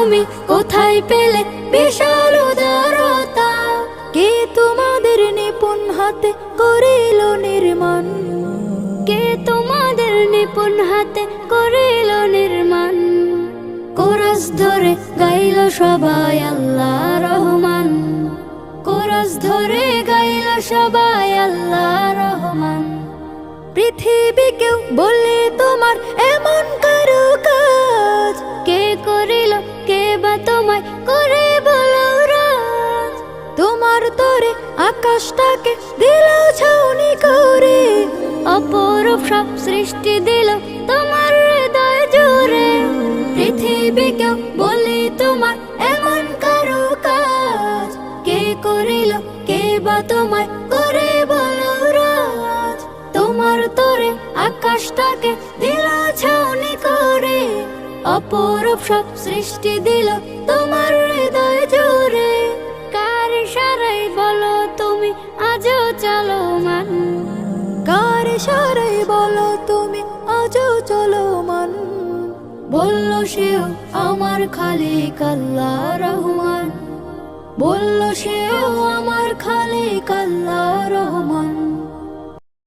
তুমি কোথায় পেলে বিশাল উদারতা? কে তোমাদের নিপুণ হাতে করিল নির্মাণ? কে তোমাদের নিপুণ হাতে করিল নির্মাণ? কোরস ধরে গাইল সবাই আল্লাহ রহমান। কোরস ধরে গাইল সবাই আল্লাহ রহমান। পৃথিবীকেও বলে তোমার তরে আকাশটাকে দিল ছাউনি করে। অপরূপ সব সৃষ্টি দিল তোমার হৃদয় জুড়ে। পৃথিবীকেও বলি তোমার এমন কারও কাজ। কে করিল, কে বা তোমায় করে বলো রাজ। তোমার তরে আকাশটাকে দিল ছাউনি করে। অপরূপ সব সৃষ্টি দিল তোমার সারাই বলো তুমি, আজও চলো মান। বলল সেও আমার খালি কাল্লা রহমান। বলল সেও আমার খালি কাল্লা রহমান।